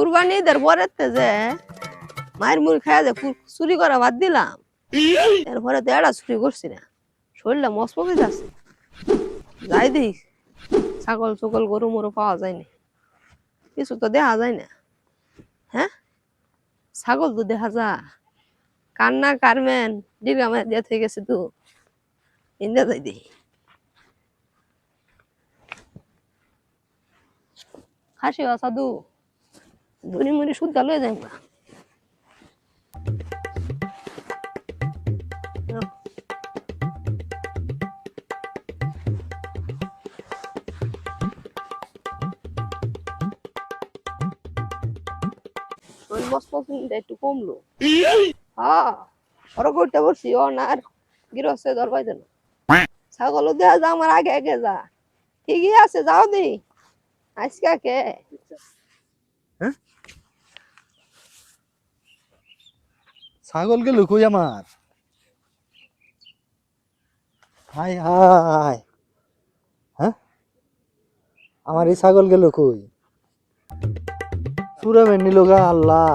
কুরবানি ঈদের পরেতে যে মায়ের মুড়ি খাইয়া যে চুরি করা বাদ দিলাম। এরপরে তো এরা চুরি করছি না। শরীরটা মসমকে যাচ্ছে যাই দিই ছাগল চকল গরু মরু পাওয়া যায়নি কিছু তো দেখা যায় না। হ্যাঁ? ছাগল তো দেখা যা কান্না কারমেন দীর্ঘ আমার দিয়ে হয়ে গেছে তো। ইন্দা যাই দিই খাসি সাধু ধরি মুড়ি শুদ্ধ লয়ে যাই একটু হ্যাঁ না পাইতে না। ছাগল আগে আগে যা। ঠিকই আছে, যাও দি। আজকে কে? ছাগল গেল কই আমার। Hi hi. হ্যাঁ? আমার এই ছাগল গেল কই সুরা নিল গা আল্লাহ।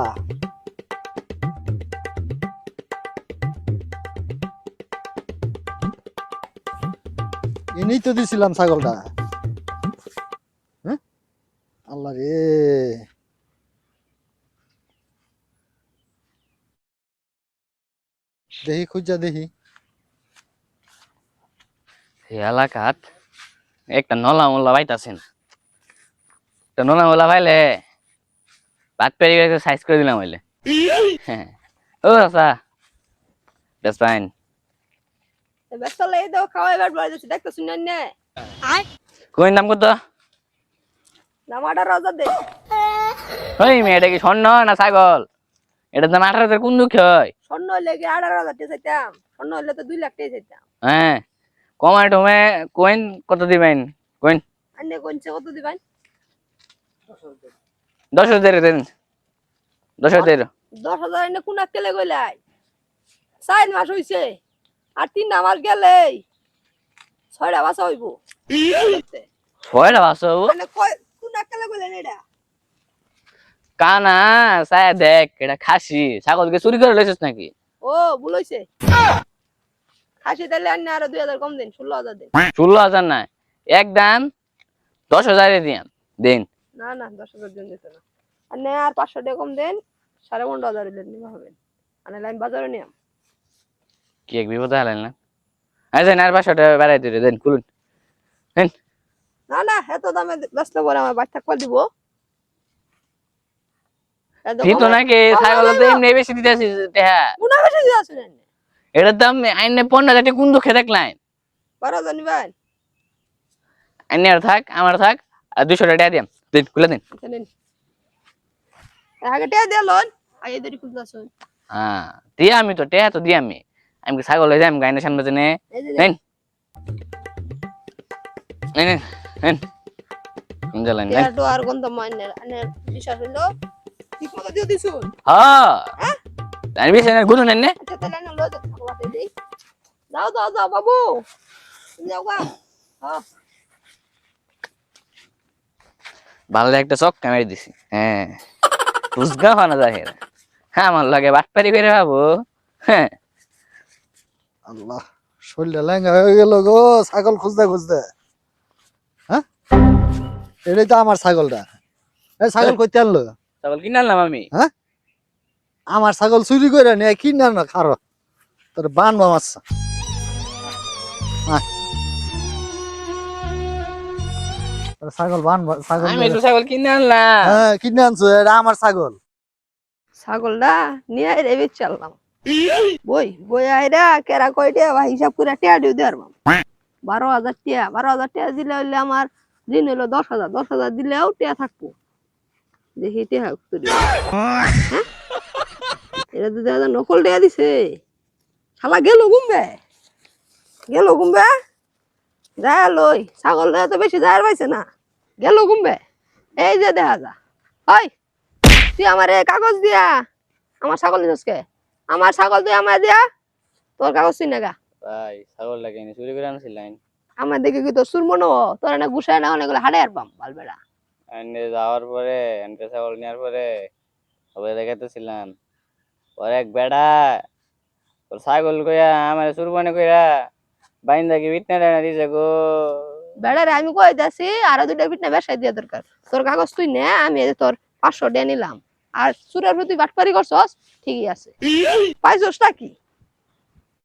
এনেই তো দিছিলাম ছাগলটা। হ্যাঁ? আল্লাহ রে। দেখি খুঁজা দেখি। এই এলাকাত একটা নলা মোলা পাইতাছে না। একটা নলা মোলা পাইলে ভাত পেরি করে সাইজ করে দিলাম হইলে। হ্যাঁ ও আচ্ছা বেশ ফাইন ব্যস্ত লাগে দাও খাওয়া এবার বলে যাচ্ছে দেখতে শুনেন না? কোন দাম কত? জামাটা রাজা দে। ওই মেয়ে এটা কি স্বর্ণ না ছাগল? এটার দাম আঠারো হাজার কোন দুঃখ হয়? স্বর্ণ হইলে কি আঠারো হাজার টাকা চাইতাম? স্বর্ণ হইলে তো দুই লাখ টাকা চাইতাম। হ্যাঁ। কমায় টমে কোয়েন কত দিবেন? কোয়েন আন্নে কোনছে কত দিবেন? দশ হাজার দেন। দশ হাজার। দশ হাজার এনে কোন কেলে গইলাই? চার মাস হইছে আর তিনটা মাস গেলেই ছয়টা বাসা হইব। ছয়টা বাসো কয়- কোন কেলে গইলেন এটা? কানা সায়া দেখ এটা খাসি। ছাগলকে চুরি করে লইছিস নাকি? ও ভুল খাসি তাহলে আন্নে আরও দুই হাজার কম দিন ষোলো হাজার দিন। ষোলো হাজার না এক দাম দশ হাজারে দিয়াম দিন। না না দশ হাজার দিন দিতে না। আর নে আর পাঁচশো টাকা কম দেন সাড়ে পনেরো হাজার হইলে নিবা হবেন আর আমি বাজারে নিয়াম। কি এক বিপদে হালেন না? আচ্ছা আর পাঁচশো টাকা বেড়াই দিলে। দেন খুলুন। দেন। না না এত দামে ব্যস্ত করে আমার বাচ্চা কল দিব। দিত নাকি কমাই ছাগল তো এমনি বেশি মুনা বেশি এটার দাম আইনে পনেরো হাজার কোন দুঃখে বারো হাজার নিবেন আইনে আর থাক আমার থাক আর দুশো টাকা দিন খুলে দিন। আচ্ছা আগে টেয়া দিয়ে লোন আগে হ্যাঁ দিয়ে আমি তো টেহা তো দিয়ে আমি আমি ছাগল হয়ে যাই আমি গাইনের সামনে জেনে? নেন। নেন নেন আর গন্ধ বিশ্বাস দিছুন হ্যাঁ। আমি বেশি গুরু নেন নে। আচ্ছা তাহলে না লয়ে যাও বাতে দেই। যাও যাও যাও বাবু। তুমি যাও। গা হ্যাঁ। ভালো একটা চক কামাই দিছি। হ্যাঁ। বুঝগা হানা যায় হ্যাঁ আমার লাগে বাটপারি করে ভাবো হ্যাঁ। আল্লাহ শরীরটা হয়ে গেল গো ছাগল খুঁজতে খুঁজতে। হ্যাঁ? এটাই তো আমার ছাগলটা। এই ছাগল করতে আনলো। ছাগল কিনে আনলাম আমি। আমার ছাগল চুরি করে নিয়ে কিনে আনো খারো। তোর বানবা মাছ ছাগল বানবা ছাগল আমি তো ছাগল কিনে আনলাম। হ্যাঁ কিনে আনছো এটা আমার ছাগল। ছাগলটা নিয়ে আইরে বেচ চাললাম। বই বই আইরা কেরা কয়টা বা হিসাব করে টিয়া দিও বারো হাজার টিয়া বারো হাজার টিয়া দিলে হইলে আমার দিন হইল দশ হাজার দশ হাজার দিলেও টিয়া থাকব। দেখি টিয়া তুলি এটা দুই হাজার নকল টিয়া দিছে। শালা গেল ঘুমবে গেল ঘুমবে যা লই ছাগল তো বেশি যায় পাইছে না। গেল ঘুমবে এই যে দেখা যা। হয় তুই আমার কাগজ দিয়া আমার ছাগল দিছকে আমার ছাগল তুই আমার দিয়া তোর কাগজ চিনে গা ভাই ছাগল লাগে চুরি করে আনছিলেন আমার দেখে কি তোর সুর মনে তোর না গুছায় না অনেকগুলো হাড়ে আর পাম বালবেড়া। এনে যাওয়ার পরে এনকে ছাগল নেওয়ার পরে সবাই দেখাতেছিলাম ওর এক বেড়া ওর ছাগল কইয়া আমার সুরবানি কইরা বাইন্দা কি বিটনা ডানা দিছে গো? বেড়ারে আমি কই যাচ্ছি আরও দুইটা পিঠনা বেসাই দিয়া দরকার। তোর কাগজ তুই নে আমি এই যে তোর পাঁচশো ডে নিলাম। আর সুরের প্রতি বাটপারি করছস ঠিকই আছে। পাইছস নাকি?